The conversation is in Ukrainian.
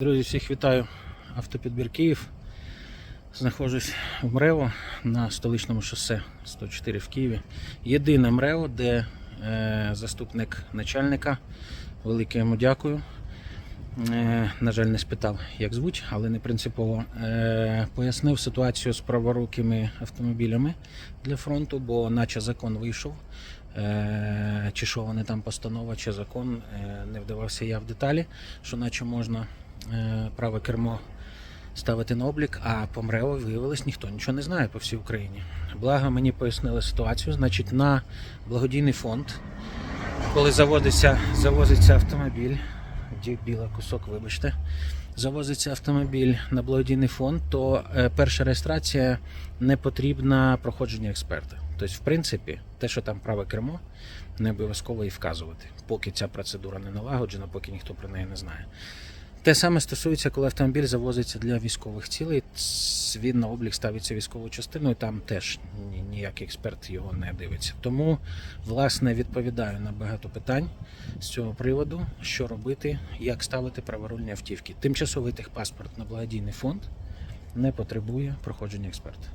Друзі, всіх вітаю. Автопідбір Київ. Знаходжусь в МРЕО на столичному шосе 104 в Києві. Єдине МРЕО, де е, заступник начальника, велике йому дякую. Е, на жаль, не спитав, як звуть, але не принципово. Е, пояснив ситуацію з праворукими автомобілями для фронту, бо наче закон вийшов. Е, чи що вони там постанова, чи закон, е, не вдавався я в деталі, що наче можна праве кермо ставити на облік, а по МРЕО виявилось, ніхто нічого не знає по всій Україні. Благо мені пояснили ситуацію. Значить, на благодійний фонд, коли заводиться, завозиться автомобіль, біла кусок, вибачте, завозиться автомобіль на благодійний фонд, то е, перша реєстрація не потрібна проходження експерта. Тобто, в принципі, те, що там праве кермо, не обов'язково і вказувати, поки ця процедура не налагоджена, поки ніхто про неї не знає. Те саме стосується, коли автомобіль завозиться для військових цілей, він на облік ставиться військовою частиною, там теж ні- ніякий експерт його не дивиться. Тому, власне, відповідаю на багато питань з цього приводу, що робити, як ставити праворульні автівки. Тимчасовий техпаспорт на благодійний фонд не потребує проходження експерта.